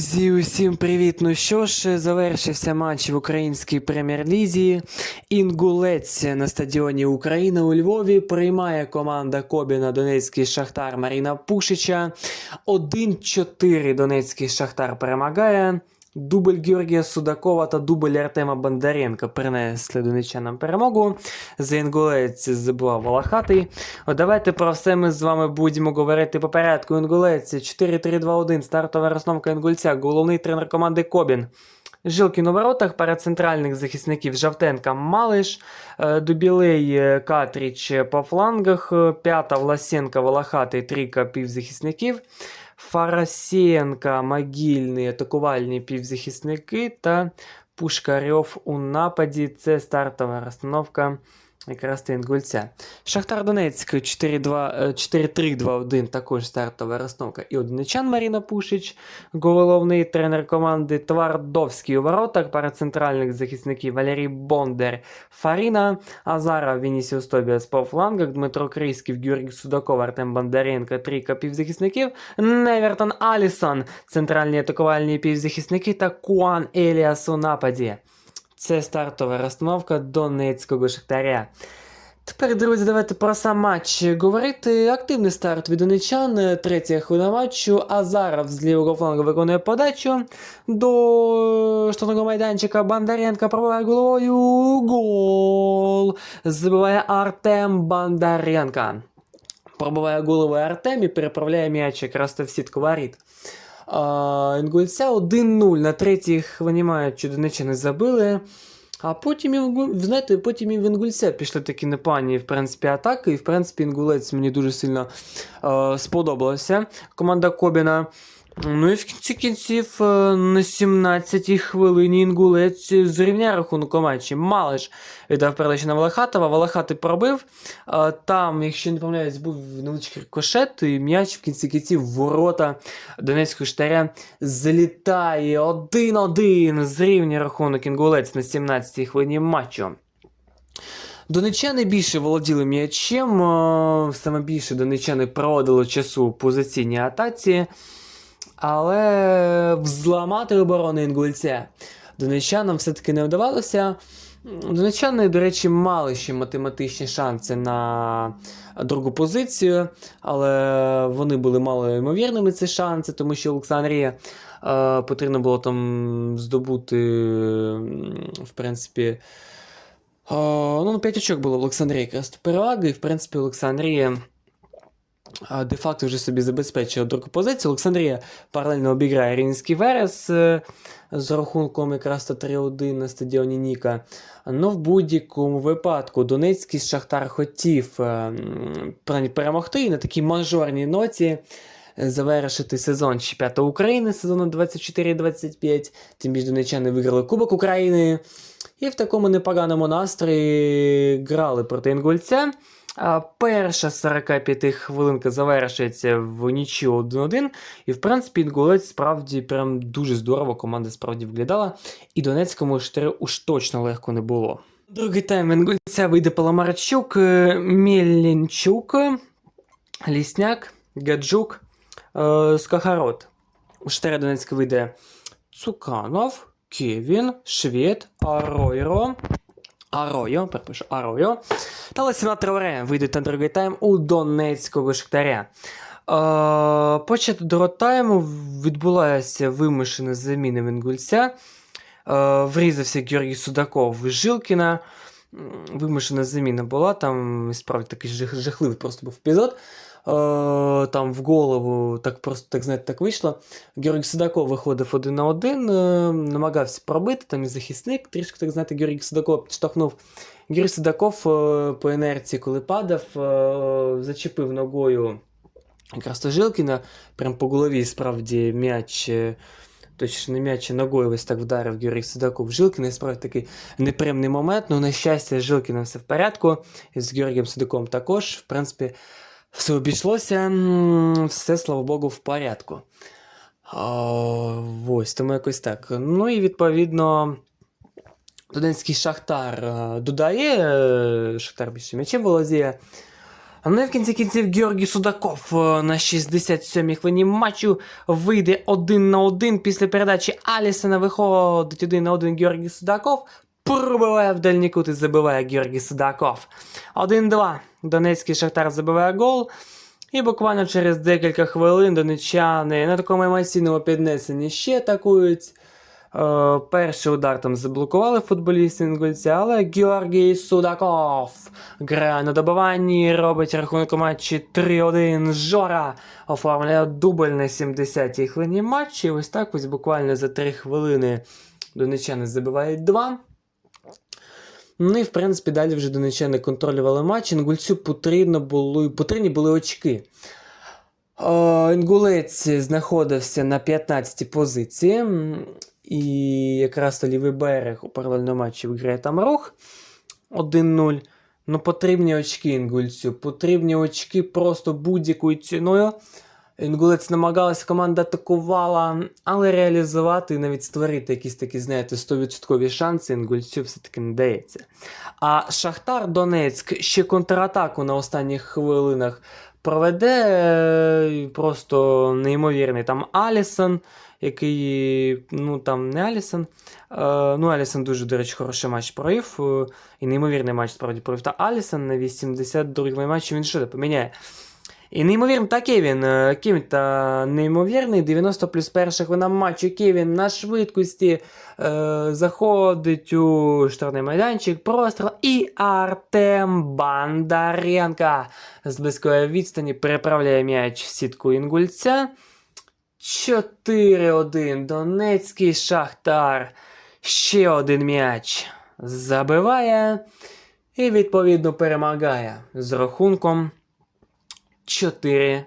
Друзі, усім привіт! Ну що ж, завершився матч в українській прем'єр-лізі. Інгулець на стадіоні Україна у Львові приймає команда Кобіна Донецький Шахтар Маріна Пушича. 1-4 Донецький Шахтар перемагає. Дубль Георгія Судакова та дубль Артема Бондаренка принесли донечанам перемогу. За інгулець забував Волохатий. Давайте про все ми з вами будемо говорити по порядку. Інгулець 4-3-2-1, стартова розновка інгульця, головний тренер команди Кобін. Жилкін у воротах, пара центральних захисників Жавтенка Малиш, е, Дубілей е, Катріч по флангах, е, п'ята Власенка Волохатий, трійка півзахисників. Фарасєнка, Могильний, атакувальні півзахисники та Пушкарьов у нападі. Це стартова розстановка якраз інгульця. Шахтар Донецьк 4-2, е, 4-3-2-1, також стартова розстановка. І одничан Маріна Пушич, головний тренер команди Твардовський у воротах, пара центральних захисників Валерій Бондар, Фаріна, Азаров, Вінісіус Тобіас по флангах, Дмитро Крийський, Георгій Судаков, Артем Бондаренко, трійка півзахисників, Невертон Алісон, центральні атакувальні півзахисники та Куан Еліас у нападі. Це стартова розстановка Донецького Шахтаря. Тепер, друзі, давайте про сам матч говорити. Активний старт від донечан, третя хвилина матчу. Азаров з лівого флангу виконує подачу до штрафного майданчика. Бондаренко пробиває головою. Гол! Забиває Артем Бондаренко. Пробиває головою Артем і переправляє м'яч якраз в сітку воріт. Інгульця 1-0 на третій хвилині матчу донеччини забили. А потім, і знаєте, потім і в Інгульця пішли такі непані, в принципі, атаки. І, в принципі, Інгулець мені дуже сильно е, сподобалося. Команда Кобіна. Ну і в кінці кінців е, на 17-й хвилині Інгулець зрівняє рахунок у матчі. Малиш віддав передачу на Волохатова, Волохатий пробив. Е, Там, якщо не помиляюсь, був невеличкий рикошет, і м'яч в кінці кінців ворота Донецького штаря залітає 1-1 зрівнює рахунок Інгулець на 17-й хвилині матчу. Донечани більше володіли м'ячем, е, саме більше донечани проводили часу в позиційній атаці, але взламати оборону інгульця донечанам все-таки не вдавалося. Донечани, до речі, мали ще математичні шанси на другу позицію, але вони були мало ймовірними ці шанси, тому що Олександрія е, потрібно було там здобути, в принципі. О, ну, 5 очок було в Олександрії якраз переваги, і в принципі Олександрія де-факто вже собі забезпечила другу позицію. Олександрія паралельно обіграє Рівненський Верес е, з рахунком якраз та 3-1 на стадіоні Ніка. Ну, в будь-якому випадку Донецький Шахтар хотів е, перемогти і на такій мажорній ноті. Завершити сезон чемпіонату України сезону 24-25. Тим більше донечани виграли Кубок України. І в такому непоганому настрої грали проти Інгульця. Перша 45 хвилинка завершується в нічю 1-1. І, в принципі, Інгулець справді прям дуже здорово команда справді виглядала. І Донецькому штирю уж точно легко не було. Другий тайм Інгульця вийде Паламарчук, е, Мєлінчук, Лісняк, Гаджук, е, Скахарот. У штиря Донецька вийде Цуканов, Кевін, Швед, Аройро. Аройо, перепишу, Аройо. Та Лесіна Траоре вийдуть на другий тайм у Донецького Шахтаря. Е, початку другого тайму відбулася вимушена заміна Венгульця. Е, врізався Георгій Судаков в Жилкіна. Вимушена заміна була, там справді такий жах- жахливий просто був епізод. Е, там в голову так просто так знаєте, так вийшло. Георгій Судаков виходив один на один, е, намагався пробити, там і захисник, трішки так знаєте, Георгій Судаков підштовхнув. Георгій Судаков е, по інерції, коли падав, зачепив ногою якраз Жилкіна, прям по голові справді м'яч. Точно м'яч ногою ось так вдарив Георгій Судаков в Жилкіна. Справді такий неприємний момент. Ну, на щастя, з Жилкіном все в порядку. І з Георгієм Судаком також. В принципі, все обійшлося, все, слава Богу, в порядку. Ось, тому якось так. Ну і відповідно. Донецький Шахтар е, додає, е, Шахтар більше м'ячем володіє. Ну і в кінці кінців Георгій Судаков е, на 67-й хвилині матчу вийде один на один після передачі Алісона. Виходить один на один Георгій Судаков. Пробиває в дальній кут і забиває Георгій Судаков. 1-2. Донецький Шахтар забиває гол. І буквально через декілька хвилин донечани на такому емоційному піднесенні ще атакують. Е, перший удар там заблокували футболісти інгульця, але Георгій Судаков грає на добиванні, робить рахунок матчі 3-1. Жора оформляє дубль на 70-й хвилині матчу. І ось так ось буквально за 3 хвилини донечани забивають 2. Ну і в принципі далі вже донечани контролювали матч. Інгульцю потрібно було, потрібні були очки. Е, Інгулець знаходився на 15-й позиції. І якраз то лівий берег у паралельному матчі виграє там рух 1-0. Ну, потрібні очки інгульцю. Потрібні очки просто будь-якою ціною. Інгулець намагалась, команда атакувала, але реалізувати і навіть створити якісь такі, знаєте, 100% шанси інгульцю все-таки не дається. А Шахтар Донецьк ще контратаку на останніх хвилинах проведе е, просто неймовірний там Алісон, який, ну там не Алісон. Е, ну, Алісон дуже, до речі, хороший матч провів. е, І неймовірний матч справді провів. Та Алісон на 82-й матчі він що поміняє. І неймовірно, та Кевін. е, Кевін та неймовірний. 90 плюс перша хвилина матчу. Кевін на швидкості е, заходить у штрафний майданчик. Простріл. І Артем Бондаренко з близької відстані переправляє м'яч в сітку інгульця. 4-1. Донецький Шахтар. Ще один м'яч забиває. І відповідно перемагає з рахунком 4-1.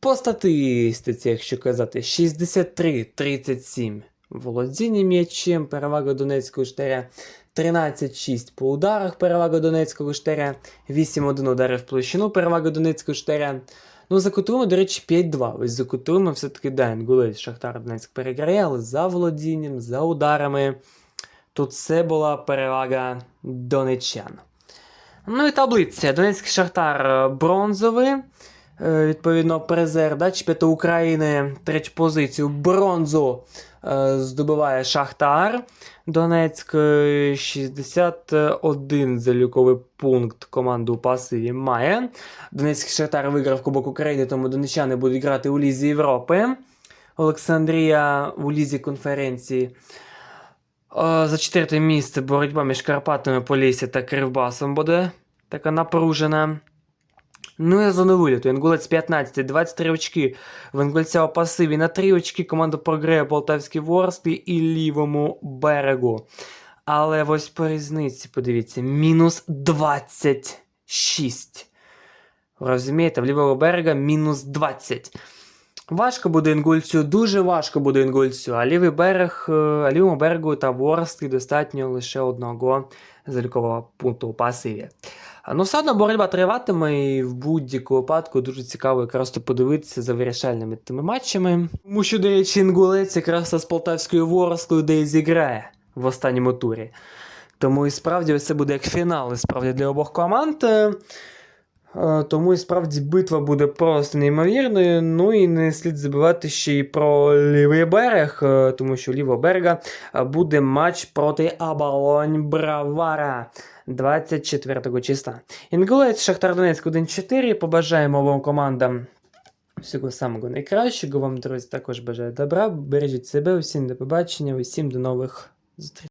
По статистиці, якщо казати, 63-37 володіння м'ячем, перевага Донецького штаря, 13-6 по ударах, перевага Донецького штаря, 8-1 удари в площину, перевага Донецького штаря. Ну, за кутуємо, до речі, 5-2. Ось за кутуємо все-таки да, Інгулець Шахтар Донецьк переграє, але за володінням, за ударами. Тут це була перевага донечан. Ну і таблиця. Донецький Шахтар е, бронзовий. Е, Відповідно, призер да, чемпіонату України третю позицію бронзу е, здобуває Шахтар. Донецьк е, 61 заліковий пункт команду у пасиві має. Донецький Шахтар виграв Кубок України, тому донечани будуть грати у Лізі Європи. Олександрія у Лізі конференції. Е, За четверте місце боротьба між Карпатами, Полісся та Кривбасом буде така напружена. Ну і зону виліту. Інгулець 15, 23 очки. В у пасиві на 3 очки команда програє Полтавській Ворсклі і лівому берегу. Але ось по різниці, подивіться, мінус 26. Розумієте, в лівого берега мінус 20. Важко буде інгульцю, дуже важко буде інгульцю, а лівий берег, е, лівому берегу та Ворсклі достатньо лише одного залікового пункту у пасиві. Ну, все одно боротьба триватиме, і в будь-якому випадку дуже цікаво якраз то подивитися за вирішальними тими матчами. Тому що деячий інгулець якраз з Полтавською Ворсклою де і зіграє в останньому турі. Тому і справді це буде як фінал, і справді для обох команд. Е, Тому і справді битва буде просто неймовірною. Ну і не слід забувати ще й про лівий берег, е, тому що лівого берега е, буде матч проти Абалонь Бравара 24 числа. Інгулець Шахтар Донецьк 1-4. Побажаємо обом командам всього самого найкращого. Вам, друзі, також бажаю добра. Бережіть себе, усім до побачення, усім до нових зустрічей.